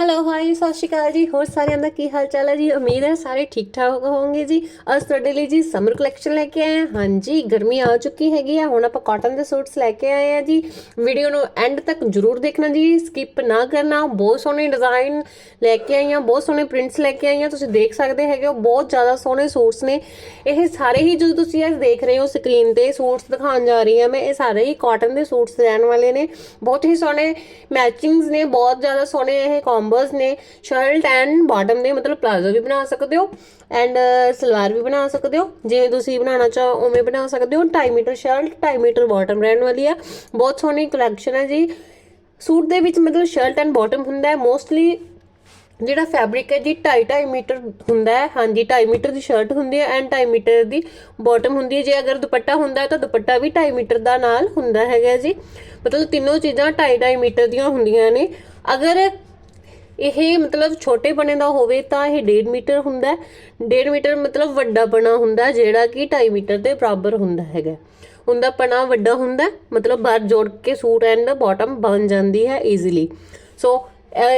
Hello hi ਸਤਿ ਸ਼੍ਰੀ ਅਕਾਲ ਜੀ। ਹੋਰ ਸਾਰਿਆਂ ਦਾ ਕੀ ਹਾਲ ਚਾਲ ਹੈ ਜੀ? ਉਮੀਦ ਹੈ ਸਾਰੇ ਠੀਕ ਠਾਕ ਹੋਵੋਗੇ ਜੀ। ਅੱਜ ਤੁਹਾਡੇ ਲਈ ਜੀ ਸਮਰ ਕਲੈਕਸ਼ਨ ਲੈ ਕੇ ਆਏ ਹਾਂ। ਹਾਂਜੀ, ਗਰਮੀ ਆ ਚੁੱਕੀ ਹੈਗੀ ਆ। ਹੁਣ ਆਪਾਂ ਕਾਟਨ ਦੇ ਸੂਟਸ ਲੈ ਕੇ ਆਏ ਆ ਜੀ। ਵੀਡੀਓ ਨੂੰ ਐਂਡ ਤੱਕ ਜਰੂਰ ਦੇਖਣਾ ਜੀ। ਸਕਿਪ ਨਾ ਕਰਨਾ। ਬਹੁਤ ਸੋਹਣੇ ਡਿਜ਼ਾਈਨ ਲੈ ਕੇ ਆਈ ਹਾਂ। ਬਹੁਤ ਸੋਹਣੇ ਪ੍ਰਿੰਟਸ ਲੈ ਕੇ ਆਈ ਹਾਂ। ਤੁਸੀਂ ਦੇਖ ਸਕਦੇ ਹੈਗੇ ਹੋ, ਬਹੁਤ ਜ਼ਿਆਦਾ ਸੋਹਣੇ ਸੂਟਸ ਨੇ। ਇਹ ਸਾਰੇ ਹੀ ਜੋ ਤੁਸੀਂ ਅੱਜ ਦੇਖ ਰਹੇ ਹੋ ਸਕਰੀਨ ਤੇ ਸੂਟਸ ਦਿਖਾਉਣ ਜਾ ਰਹੀ ਹਾਂ ਮੈਂ, ਇਹ ਸਾਰੇ ਹੀ ਕਾਟਨ ਦੇ ਸੂਟਸ ਰਹਿਣ ਵਾਲੇ ਨੇ। ਬਹੁਤ ਹੀ ਸੋਹਣੇ ਮੈਚਿੰਗਸ ਨੇ। ਬਹੁਤ ਜ਼ਿਆਦਾ ਸੋਹਣੇ ਇਹ ਕੰਬੋਸ ਨੇ ਸ਼ਰਟ ਐਂਡ ਬਾਟਮ ਦੇ ਮਤਲਬ ਪਲਾਜ਼ੋ ਵੀ ਬਣਾ ਸਕਦੇ ਹੋ ਐਂਡ ਸਲਵਾਰ ਵੀ ਬਣਾ ਸਕਦੇ ਹੋ। ਜਿਵੇਂ ਤੁਸੀਂ ਬਣਾਉਣਾ ਚਾਹੋ, ਉਵੇਂ ਬਣਾ ਸਕਦੇ ਹੋ। 2.5 ਮੀਟਰ ਸ਼ਰਟ 2.5 ਮੀਟਰ ਬਾਟਮ ਰਹਿਣ ਵਾਲੀ ਆ। ਬਹੁਤ ਸੋਹਣੀ ਕਲੈਕਸ਼ਨ ਹੈ ਜੀ। ਸੂਟ ਦੇ ਵਿੱਚ ਮਤਲਬ ਸ਼ਰਟ ਐਂਡ ਬਾਟਮ ਹੁੰਦਾ ਹੈ। ਮੋਸਟਲੀ ਜਿਹੜਾ ਫੈਬਰਿਕ ਹੈ ਜੀ 2.5 ਮੀਟਰ ਹੁੰਦਾ ਹੈ। ਹਾਂਜੀ 2.5 ਮੀਟਰ ਦੀ ਸ਼ਰਟ ਹੁੰਦੀ ਹੈ ਐਂਡ 2.5 ਮੀਟਰ ਦੀ ਬਾਟਮ ਹੁੰਦੀ ਹੈ। ਜੇ ਅਗਰ ਦੁਪੱਟਾ ਹੁੰਦਾ ਹੈ ਤਾਂ ਦੁਪੱਟਾ ਵੀ 2.5 ਮੀਟਰ ਦਾ ਨਾਲ ਹੁੰਦਾ ਹੈਗਾ ਜੀ। ਮਤਲਬ ਤਿੰਨੋਂ ਚੀਜ਼ਾਂ 2.5 ਮੀਟਰ ਦੀਆਂ ਹੁੰਦੀਆਂ ਨੇ। ਅਗਰ ਇਹ ਮਤਲਬ ਛੋਟੇ ਬਣੇ ਦਾ ਹੋਵੇ ਤਾਂ ਇਹ 1.5 ਮੀਟਰ ਹੁੰਦਾ ਹੈ। 1.5 ਮੀਟਰ ਮਤਲਬ ਵੱਡਾ ਬਣਾ ਹੁੰਦਾ ਜਿਹੜਾ ਕਿ 2.5 ਮੀਟਰ ਦੇ ਬਰਾਬਰ ਹੁੰਦਾ ਹੈਗਾ ਉਹਦਾ ਪਣਾ ਵੱਡਾ ਹੁੰਦਾ ਮਤਲਬ ਬਾਹਰ ਜੋੜ ਕੇ ਸੂਟ ਐਂਡ ਬਾਟਮ ਬਣ ਜਾਂਦੀ ਹੈ ਈਜ਼ੀਲੀ ਸੋ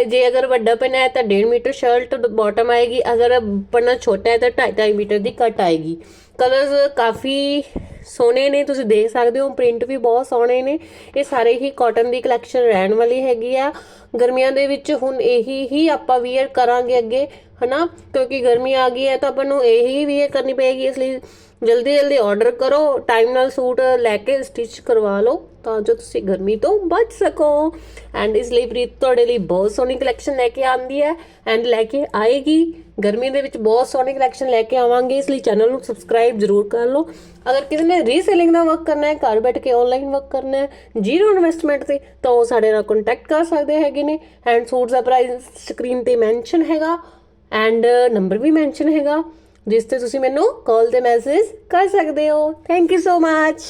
ਜੇ ਅਗਰ ਵੱਡਾ ਪਨਾ ਹੈ ਤਾਂ 1.5 ਮੀਟਰ ਸ਼ਰਟ ਬਾਟਮ ਆਏਗੀ, ਅਗਰ ਪਨਾ ਛੋਟਾ ਹੈ ਤਾਂ 2.5 ਮੀਟਰ ਦੀ ਕੱਟ ਆਏਗੀ। ਕਲਰਸ ਕਾਫੀ ਸੋਹਣੇ ਨੇ, ਤੁਸੀਂ ਦੇਖ ਸਕਦੇ ਹੋ ਪ੍ਰਿੰਟ ਵੀ ਬਹੁਤ ਸੋਹਣੇ ਨੇ। ਇਹ ਸਾਰੇ ਹੀ ਕਾਟਨ ਦੀ ਕਲੈਕਸ਼ਨ ਰਹਿਣ ਵਾਲੀ ਹੈਗੀ ਆ। ਗਰਮੀਆਂ ਦੇ ਵਿੱਚ ਹੁਣ ਇਹੀ ਹੀ ਆਪਾਂ ਵੀਅਰ ਕਰਾਂਗੇ ਅੱਗੇ। ਹਨਾ? ਕਿਉਂਕਿ ਗਰਮੀ ਆ ਗਈ ਹੈ ਤਾਂ ਆਪਾਂ ਨੂੰ ਇਹੀ ਵੀ ਇਹ ਕਰਨੀ ਪਏਗੀ, ਇਸ ਲਈ ਜਲਦੀ ਜਲਦੀ ਆਰਡਰ ਕਰੋ ਟਾਈਮ ਨਾਲ ਸੂਟ ਲੈ ਕੇ ਸਟਿਚ ਕਰਵਾ ਲਓ ਤਾਂ ਜੋ ਤੁਸੀਂ ਗਰਮੀ ਤੋਂ ਬਚ ਸਕੋ। ਐਂਡ ਇਸ ਲਈ ਪ੍ਰੀਤ, ਤੁਹਾਡੇ ਲਈ ਬਹੁਤ ਸੋਹਣੀ ਕਲੈਕਸ਼ਨ ਲੈ ਕੇ ਆਂਦੀ ਹੈ ਐਂਡ ਲੈ ਕੇ ਆਏਗੀ। ਗਰਮੀ ਦੇ ਵਿੱਚ ਬਹੁਤ ਸੋਹਣੀ ਕਲੈਕਸ਼ਨ ਲੈ ਕੇ ਆਵਾਂਗੇ, ਇਸ ਲਈ ਚੈਨਲ ਨੂੰ ਸਬਸਕ੍ਰਾਈਬ ਜ਼ਰੂਰ ਕਰ ਲਓ। ਅਗਰ ਕਿਸੇ ਨੇ ਰੀਸੇਲਿੰਗ ਦਾ ਵਰਕ ਕਰਨਾ ਹੈ, ਘਰ ਬੈਠ ਕੇ ਆਨਲਾਈਨ ਵਰਕ ਕਰਨਾ ਹੈ ਜ਼ੀਰੋ ਇਨਵੈਸਟਮੈਂਟ ਤੇ, ਤਾਂ ਉਹ ਸਾਡੇ ਨਾਲ ਕੰਟੈਕਟ ਕਰ ਸਕਦੇ ਹੈਗੇ ਨੇ। ਐਂਡ ਸੂਟਸ ਦਾ ਪ੍ਰਾਈਸ ਸਕਰੀਨ ਤੇ ਮੈਂਸ਼ਨ ਹੈਗਾ। ਐਂਡ ਨੰਬਰ uh, ਵੀ ਮੈਂਸ਼ਨ ਹੈਗਾ, ਜਿਸ ਤੇ ਤੁਸੀਂ ਮੈਨੂੰ ਕਾਲ ਤੇ ਮੈਸੇਜ ਕਰ ਸਕਦੇ ਹੋ। Thank you so much